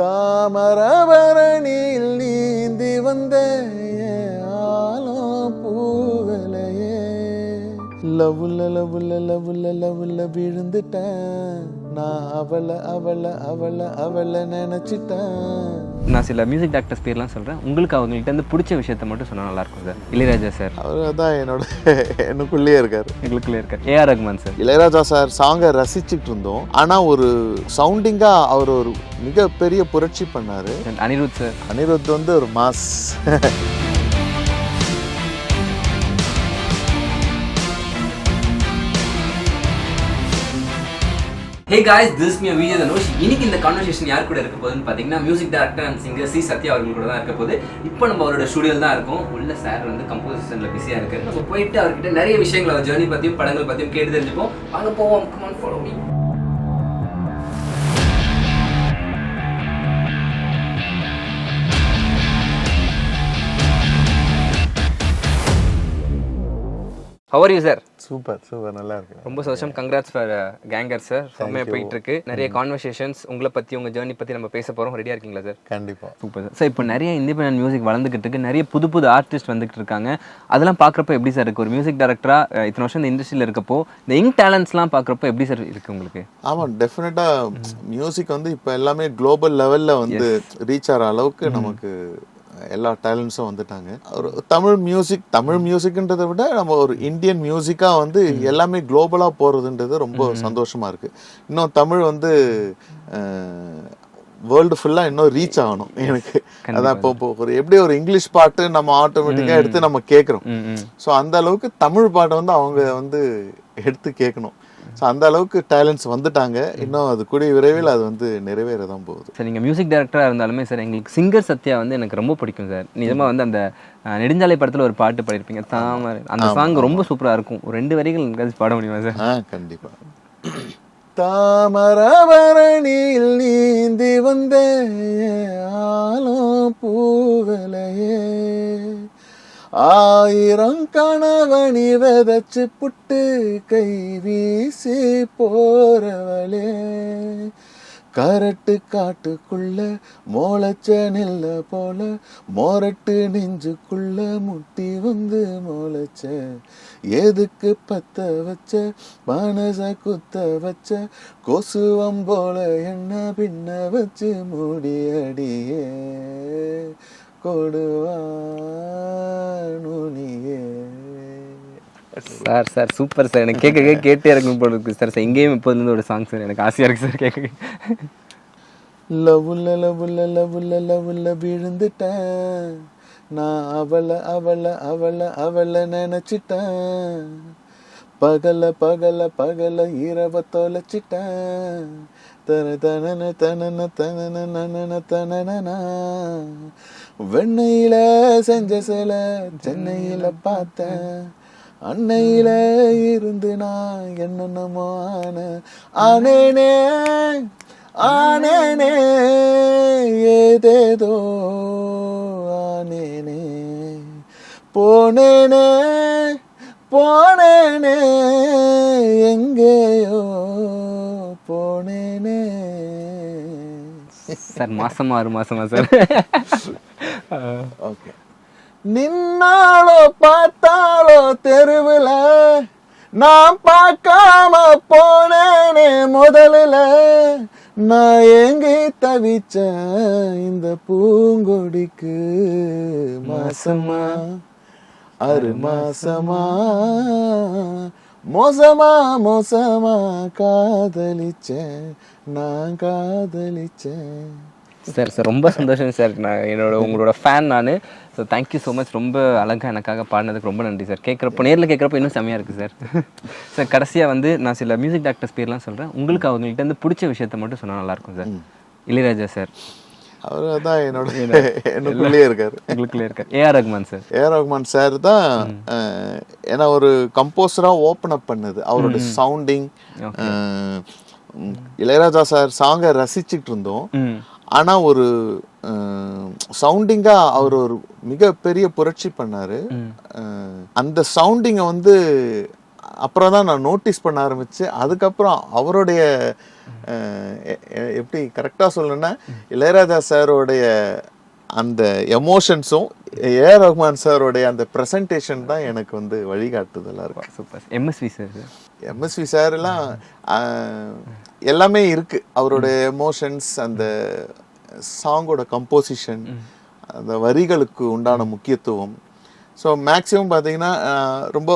தாமரபரணியில் நீந்தி வந்த ஆலோ ஆலம் பூவலையே. லவுல லவுல லவுல லவுல விழுந்துட்டேன். நான் அவளை அவளை அவளை அவளை நினச்சிட்டேன். நான் சில மியூசிக் டாக்டர்ஸ் பேர்லாம் சொல்கிறேன் உங்களுக்கு அவங்கள்ட்ட இருந்து பிடிச்ச விஷயத்த மட்டும் சொன்னால் நல்லாயிருக்கும் சார். இளையராஜா சார். அவர் தான் என்னோட எனக்குள்ளேயே இருக்கார். எங்களுக்குள்ளே இருக்கார். AR Rahman sir. Ilaiyaraaja sir சாங்கை ரசிச்சுட்டு இருந்தோம். ஆனால் ஒரு சவுண்டிங்காக அவர் ஒரு மிகப்பெரிய புரட்சி பண்ணார். அனிருத் சார். அனிருத் வந்து ஒரு மாஸ். ஹே காய்ஸ் திஸ் மிய வீடியோ தனுஷ் இன்னைக்கு இந்த கான்வர்சேஷன் யார் கூட இருக்க போகுதுன்னு பார்த்தீங்கன்னா music director and singer C Sathya அவர்கள் கூட தான் இருக்க போகுது. இப்போ நம்ம அவரோட ஸ்டுடியோவில் தான் இருக்கும். உள்ள சார் வந்து கம்போசிஷனில் பிஸியாக இருக்காரு. நம்ம போயிட்டு அவர்கிட்ட நிறைய விஷயங்கள் அவர் ஜேர்னி பற்றியும் படங்கள் பற்றியும் கேட்டு தெரிஞ்சுப்போம். அங்கே போவோம். Come on follow me how are you sir super super நல்லா இருக்கு ரொம்ப சந்தோஷம். கங்க்ராட்ஸ் ஃபார் கேங்கர் சார் செம்மையாக போயிட்டு இருக்கு. நிறைய கான்வர்சேஷன்ஸ் உங்களை பற்றி உங்கள் ஜேர்னி பற்றி நம்ம பேச போகிறோம் ரெடியாக இருக்கீங்களா சார் கண்டிப்பாக சூப்பர் சார் சார் இப்போ நிறைய இண்டிபெண்டன்ட் மியூசிக் வளர்ந்துக்கிட்டு இருக்கு. நிறைய புது புது ஆர்டிஸ்ட் வந்துகிட்டு இருக்காங்க. அதெல்லாம் பார்க்குறப்ப எப்படி சார் இருக்கு? ஒரு மியூசிக் டேரக்டராக இத்தனை வருஷம் இந்த இண்டஸ்ட்ரியில் இருக்கப்போ இந்த யங் டேலண்ட்ஸ்லாம் பார்க்குறப்ப எப்படி சார் இருக்கு உங்களுக்கு? ஆமாம் டெஃபினட்டாக மியூசிக் வந்து இப்போ எல்லாமே குளோபல் லெவலில் வந்து ரீச் ஆகிற அளவுக்கு நமக்கு எல்லா டேலண்ட்ஸும் வந்துட்டாங்க. ஒரு தமிழ் மியூசிக் தமிழ் மியூசிக்ன்றதை விட நம்ம ஒரு இந்தியன் மியூசிக்காக வந்து எல்லாமே குளோபலாக போகிறதுன்றது ரொம்ப சந்தோஷமா இருக்கு. இன்னும் தமிழ் வந்து வேர்ல்டு ஃபுல்லாக இன்னும் ரீச் ஆகணும் எனக்கு. அதான் இப்போ இப்போ ஒரு எப்படி ஒரு இங்கிலீஷ் பாட்டு நம்ம ஆட்டோமேட்டிக்காக எடுத்து நம்ம கேட்குறோம் ஸோ அந்த அளவுக்கு தமிழ் பாட்டை வந்து அவங்க வந்து எடுத்து கேட்கணும் ஸோ அந்த அளவுக்கு டேலண்ட்ஸ் வந்துட்டாங்க. இன்னும் அது கூடிய விரைவில் அது வந்து நிறைவேற தான் போகுது. சார் நீங்கள் மியூசிக் டேரக்டராக இருந்தாலுமே சார் எங்களுக்கு சிங்கர் சத்யா வந்து எனக்கு ரொம்ப பிடிக்கும் சார். நிஜமாக வந்து அந்த நெடுஞ்சாலை படத்தில் ஒரு பாட்டு பாடியிருப்பீங்க தாமரை அந்த சாங் ரொம்ப சூப்பராக இருக்கும். ஒரு ரெண்டு வரிகள் எனக்கு பாட முடியுமா சார்? ஆ கண்டிப்பா. தாமரபரணியில் நீந்தி வந்த ஆலம் பூவலையே. ஆயிரம் கணவனி விதைச்சு புட்டு கை வீசி போறவளே. கரட்டு காட்டுக்குள்ள மோளச்ச நில்ல போல மோரட்டு நெஞ்சுக்குள்ள முட்டி வந்து மோளச்ச. எதுக்கு பத்த வச்ச மனச குத்த வச்ச கொசுவம் போல என்ன பின்ன வச்சு மூடி அடியே. கொடுவா நுனியே சார் சார் சூப்பர் சார். எனக்கு கேட்க கேட்க கேட்டே இருக்கும் போல இருக்கு சார். சார் எங்கேயும் இப்போதுலேருந்து ஒரு சாங் சார். எனக்கு ஆசையாக இருக்குது சார் கேட்க. லவ்ல லவ்ல லவ்ல லவ்ல விழுந்துட்டேன். நான் அவளை அவளை அவளை அவளை நினைச்சிட்டேன். பகல பகல பகல இரவ தொலைச்சிட்டேன். வெண்ணையில செஞ்ச சில சென்னையில பார்த்தேன் அன்னையில இருந்து நான் என்னென்னமோ ஆன. ஆனேனே ஆனேனே ஏதேதோ ஆனேனே. போனேனே போனேனே எங்கேயோ போனேனே. சார் மாசமா ஆறு மாசமா சார். ஓகே நின்னாலோ பார்த்தாலோ தெருவில் நான் பார்க்காம போனேனே முதல்ல. நான் எங்கே தவிச்சேன் இந்த பூங்கொடிக்கு? மாசமா? அரு மாசமா? மோசமா மோசமா காதலிச்சேன். நான் காதலிச்சேன். சார் சார் ரொம்ப சந்தோஷம் சார் நான் என்னோட உங்களோட ஃபேன் நான். ஸோ தேங்க்யூ ஸோ மச் ரொம்ப அழகாக எனக்காக பாடினதுக்கு ரொம்ப நன்றி சார் கேட்குறப்போ நேரில் கேட்குறப்போ இன்னும் செம்மையாக இருக்குது சார் சார் கடைசியாக வந்து நான் சில மியூசிக் டாக்டர்ஸ் பேர்லாம் சொல்கிறேன் உங்களுக்கு அவங்கள்ட்ட இருந்து பிடிச்ச விஷயத்த மட்டும் சொன்னால் நல்லாயிருக்கும் சார் இளையராஜா சார் அவர் தான் என்னோட எனக்குள்ளேயே இருக்காரு. உங்களுக்குள்ளே இருக்க ஏஆர் ரகுமான் சார். ஏ ரஹ்மான் சார் தான் ஏன்னா ஒரு கம்போசரா ஓப்பன் அப் பண்ணது. அவரோட சவுண்டிங் இளையராஜா சார் சாங்கை ரசிச்சுட்டு இருந்தோம். ம். ஆனா ஒரு சவுண்டிங்கா அவர் ஒரு மிகப்பெரிய புரட்சி பண்ணாரு. அந்த சவுண்டிங்கை வந்து அப்புறம் தான் நான் நோட்டீஸ் பண்ண ஆரம்பிச்சு அதுக்கப்புறம் அவருடைய எப்படி கரெக்டாக சொல்லணும்னா இளையராஜா சாரோடைய அந்த எமோஷன்ஸும் ஏ ரஹ்மான் சாரோடைய அந்த ப்ரெசன்டேஷன் தான் எனக்கு வந்து வழிகாட்டுதலாக இருக்கு. Super MSV sir MSV sir எல்லாம் ஆஹ், எல்லாமே இருக்கு. அவருடைய எமோஷன்ஸ் அந்த சாங்கோட கம்போசிஷன் அந்த வரிகளுக்கு உண்டான முக்கியத்துவம். ஸோ மேக்ஸிமம் பார்த்தீங்கன்னா ரொம்ப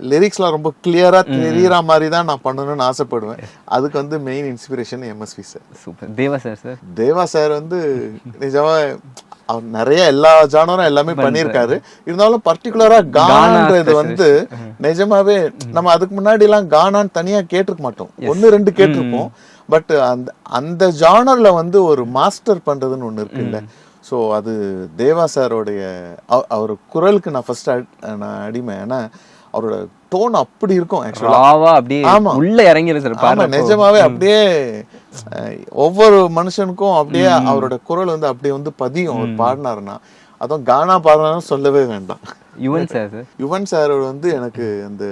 லிரிக்ஸ்லாம் ரொம்ப கிளியராக தெரியற மாதிரி தான் நான் பண்ணணும்னு ஆசைப்படுவேன். அதுக்கு வந்து main inspiration MSV sir super. Deva sir sir Deva sir வந்து நிஜமா அவர் நிறைய எல்லா ஜானரும் எல்லாமே பண்ணியிருக்காரு. இருந்தாலும் பர்டிகுலரா கானான்றது வந்து நிஜமாவே நம்ம அதுக்கு முன்னாடி எல்லாம் கானான்னு தனியா கேட்டிருக்க மாட்டோம். ஒன்னு ரெண்டு கேட்டிருப்போம். பட் அந்த அந்த ஜானர்ல வந்து ஒரு மாஸ்டர் பண்றதுன்னு ஒண்ணு இருக்குல்ல. ஸோ அது தேவா சாரோடைய அவ- அவர் குரலுக்கு நான் ஃபர்ஸ்ட் நான் அடிமை. ஏன்னா அவரோட டோன் அப்படி இருக்கும் ஆக்சுவலா ராவா அப்படியே ஆமா. உள்ள இறங்கிரு சார் ஆமா நிஜமாவே அப்படியே ஒவ்வொரு மனுஷனுக்கும் அப்படியே அவரோட குரல் வந்து அப்படியே வந்து பதியும் அவர் பாடினாருன்னா. அதுவும் கானா பாடினாலும் சொல்லவே வேண்டாம். யுவன் சார் யுவன் சார் வந்து எனக்கு அந்த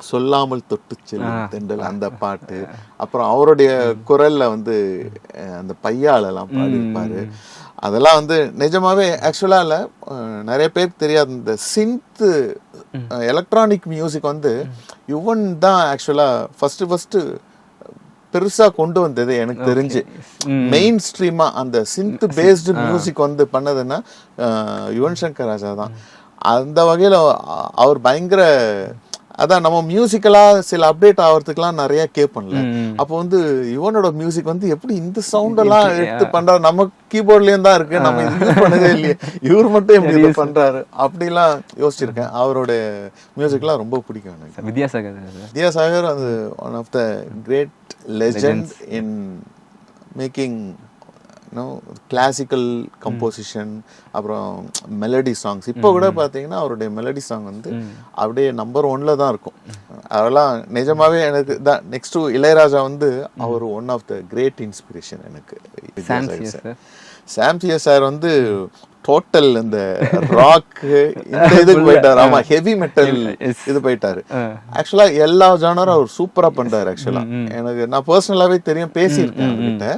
சொல்லாமல் தொட்டு செல்லும் தெண்டல் அந்த பாட்டு. அப்புறம் அவருடைய குரல்ல வந்து அந்த பையாலெல்லாம் பாடியிருப்பாரு. அதெல்லாம் வந்து நிஜமாவே ஆக்சுவலா இல்ல. நிறைய பேருக்கு தெரியாது. இந்த சின்த் எலக்ட்ரானிக் மியூசிக் வந்து யுவன் தான் ஆக்சுவலா ஃபர்ஸ்ட் ஃபர்ஸ்ட் பெருசா கொண்டு வந்தது எனக்கு தெரிஞ்சு. மெயின் ஸ்ட்ரீமா அந்த சிந்த் பேஸ்டு மியூசிக் வந்து பண்ணதுன்னா யுவன் சங்கர் ராஜா தான். அந்த வகையில அவர் பயங்கர அதான் நம்ம மியூசிக்கலா சில அப்டேட் ஆகிறதுக்குலாம் நிறைய கேட்போம்ல அப்போ வந்து யுவனோட மியூசிக் வந்து எப்படி இந்த சவுண்ட் எல்லாம் எடுத்து பண்றாரு நம்ம கீபோர்ட்லயும் தான் இருக்கு. நம்ம இது பண்ணதே இல்லையே. இவர் மட்டும் எப்படி இதை பண்றாரு? அப்படிலாம் யோசிச்சிருக்கேன். அவருடைய மியூசிக்லாம் ரொம்ப பிடிக்கும் எனக்கு. வித்யாசாகர் வித்யாசாகர் அது one of the great legend in making no classical composition அப்புறம் மெலடி சாங்ஸ் இப்போ கூட பார்த்தீங்கன்னா அவருடைய மெலடி சாங் வந்து அப்படியே நம்பர் ஒன்ல தான் இருக்கும். அதெல்லாம் நிஜமாவே எனக்கு தான் நெக்ஸ்ட் இளையராஜா வந்து அவர் one of the great inspiration எனக்கு. சாம்சியா சார். வந்து டோட்டல் இந்த ராக் இந்த இதுக்கு போயிட்டாரு. ஆமா ஹெவி மெட்டல் இது போயிட்டாரு. ஆக்சுவலா எல்லா ஜானரும் அவர் சூப்பரா பண்றாரு ஆக்சுவலா எனக்கு நான் பர்சனலாவே தெரியும் பேசியிருக்கேன் அவர்கிட்ட.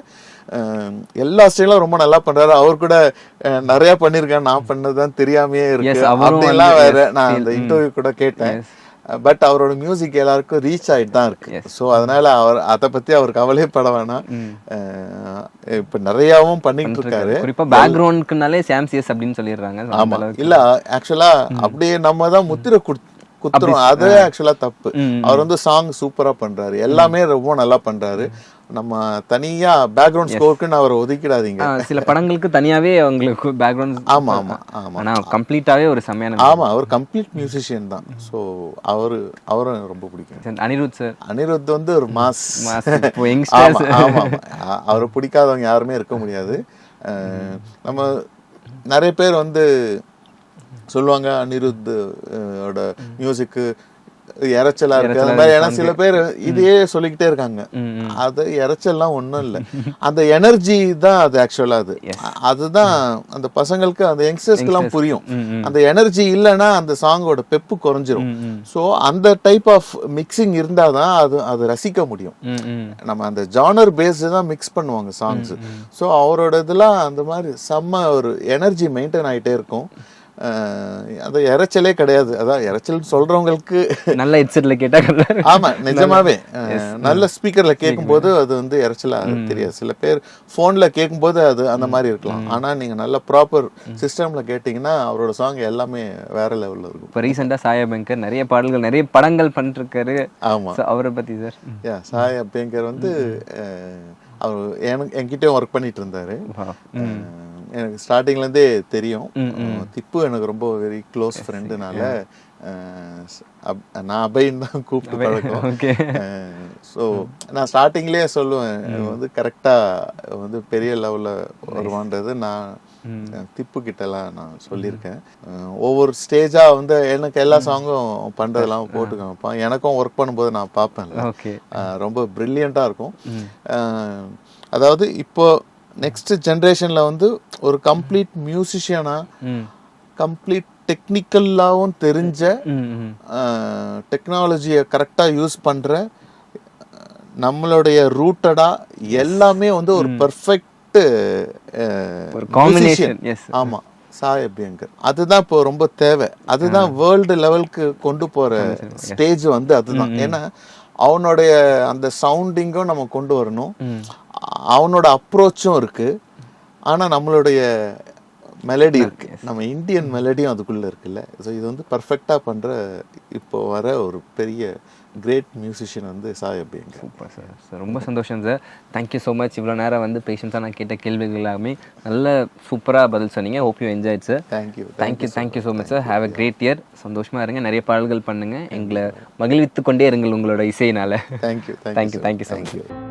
எல்லா ஸ்டைலும் ரொம்ப நல்லா பண்றாரு. அவர் கூட நிறைய பண்ணிருக்கேன் நான் பண்ணதுதான் தெரியாமயே இருக்கு. அப்படிலாம் வேற. நான் அந்த. இன்டர்வியூ கூட கேட்டேன். பட் அவரோட மியூசிக் எல்லாருக்கும் ரீச் ஆயிட்டு தான் இருக்கு ஸோ அதனால அவர் அதை பத்தி அவர் கவலைப்பட வேணாம். இப்ப நிறையாவும் பண்ணிட்டு இருக்காரு. குறிப்பா பேக்ரவுண்ட்க்குனாலே சாம்சியஸ் அப்படின்னு சொல்லிடுறாங்க. ஆமா. இல்ல ஆக்சுவலா அப்படியே நம்ம தான் முத்திரை குடுத்- குத்துறோம். அது ஆக்சுவலா தப்பு. அவர் வந்து சாங் சூப்பரா பண்றாரு. எல்லாமே ரொம்ப நல்லா பண்றாரு. நம்ம தனியா பேக்ரவுண்ட் ஸ்கோருக்குன்னு அவரை ஒதுக்கிடாதீங்க. சில படங்களுக்கு தனியாவே அவங்களுக்கு பேக்ரவுண்ட் ஆமா ஆமா ஆமா. ஆனா கம்ப்ளீட்டாவே ஒரு செம்மையான ஆமா அவர் கம்ப்ளீட் மியூசிஷியன் தான். சோ அவரு அவரும் ரொம்ப பிடிக்கும். அனிருத் சார் அனிருத் வந்து ஒரு மாஸ். ஆமா அவரை பிடிக்காதவங்க யாருமே இருக்க முடியாது. நம்ம நிறைய பேர் வந்து சொல்லுவாங்க அனிருத் அஹ், ஓட மியூசிக் இறைச்சலா இருக்கு. அந்த மாதிரி ஏன்னா சில பேர் இதையே சொல்லிக்கிட்டே இருக்காங்க. அது இறைச்சல்லாம் ஒண்ணும் இல்ல. அந்த எனர்ஜி தான் அது ஆக்சுவலா அது. அதுதான் அந்த பசங்களுக்கு அந்த யங்ஸ்டர்ஸ்க்கு எல்லாம் புரியும். அந்த எனர்ஜி இல்லைன்னா அந்த சாங்கோட பெப்பு குறைஞ்சிரும். சோ அந்த டைப் ஆஃப் மிக்சிங் இருந்தாதான் அது அது ரசிக்க முடியும். நம்ம அந்த ஜானர் பேஸ்டு தான் மிக்ஸ் பண்ணுவாங்க சாங்ஸ் ஸோ அவரோட இதெல்லாம் அந்த மாதிரி செம்ம ஒரு எனர்ஜி மெயின்டைன் ஆயிட்டே இருக்கும். அது இறைச்சலே கிடையாது. அதான் இறைச்சல் சொல்றவங்களுக்கு நல்ல ஹெட்செட்ல கேட்டா. ஆமா நிஜமாவே. நல்ல ஸ்பீக்கர்ல கேட்கும்போது அது வந்து இறைச்சலா தெரியாது. சில பேர் போன்ல கேட்கும்போது அது அந்த மாதிரி இருக்கலாம். ஆனா நீங்க நல்ல ப்ராப்பர் சிஸ்டம்ல கேட்டீங்கன்னா அவரோட சாங் எல்லாமே வேற லெவல்ல இருக்கும். இப்போ ரீசெண்டா சாயா பங்கர் நிறைய பாடல்கள் நிறைய படங்கள் பண்ணிருக்காரு. ஆமா. அவரை பத்தி சார் யா சாய் அப்பேங்கர் வந்து அவர் என்கிட்டயும் ஒர்க் பண்ணிட்டு இருந்தாரு. எனக்கு ஸ்டார்டிங்ல இருந்தே தெரியும். திப்பு எனக்கு ரொம்ப வெரி க்ளோஸ் ஃப்ரெண்டுனால நான் அபைன்னு தான் கூப்பிட்டு பழக்கம். ஸோ நான் ஸ்டார்டிங்லேயே சொல்லுவேன். வந்து கரெக்டாக வந்து பெரிய லெவலில் வருவான்றது நான் திப்பு கிட்டலாம் நான் சொல்லியிருக்கேன். ஒவ்வொரு ஸ்டேஜாக வந்து எனக்கு எல்லா சாங்கும் பண்ணுறதெல்லாம் போட்டு காமிப்பான் எனக்கும் ஒர்க் பண்ணும்போது நான் பார்ப்பேன்ல. ரொம்ப ப்ரில்லியண்ட்டாக இருக்கும். அதாவது இப்போ நெக்ஸ்ட் ஜென்ரேஷனில் வந்து ஒரு கம்ப்ளீட் மியூசிஷியனா கம்ப்ளீட் டெக்னிக்கலாகவும் தெரிஞ்ச டெக்னாலஜியை கரெக்டாக யூஸ் பண்ணுற நம்மளுடைய ரூட்டடாக எல்லாமே வந்து ஒரு பர்ஃபெக்ட் காம்பினேஷன் எஸ் ஆமா சாய் அபியங்கர் அதுதான் இப்போ ரொம்ப தேவை. அதுதான் வேர்ல்டு லெவலுக்கு கொண்டு போற ஸ்டேஜ் வந்து அதுதான். ஏன்னா அவனுடைய அந்த சவுண்டிங்கும் நம்ம கொண்டு வரணும். அவனோட அப்ரோச்சும் இருக்கு. ஆனா நம்மளுடைய மெலடி இருக்கு. நம்ம இந்தியன் மெலடியும் அதுக்குள்ள இருக்குல்ல. ஸோ இது வந்து பர்ஃபெக்டா பண்ற இப்போ வர ஒரு பெரிய கிரேட் மியூசிஷியன் வந்து Sai Abhyankar super sir sir ரொம்ப சந்தோஷம் சார் தேங்க்யூ ஸோ மச் இவ்வளோ நேரம் வந்து பேஷன்ஸாக நான் கேட்ட கேள்விகள் எல்லாமே நல்ல சூப்பராக பதில் சொன்னீங்க. Hope you enjoy sir thank you thank you thank you so much sir have a great year சந்தோஷமாக இருங்க. நிறைய பாடல்கள் பண்ணுங்கள் எங்களை மகிழ்வித்து கொண்டே இருங்கள் உங்களோட இசையினால. Thank you thank you thank you much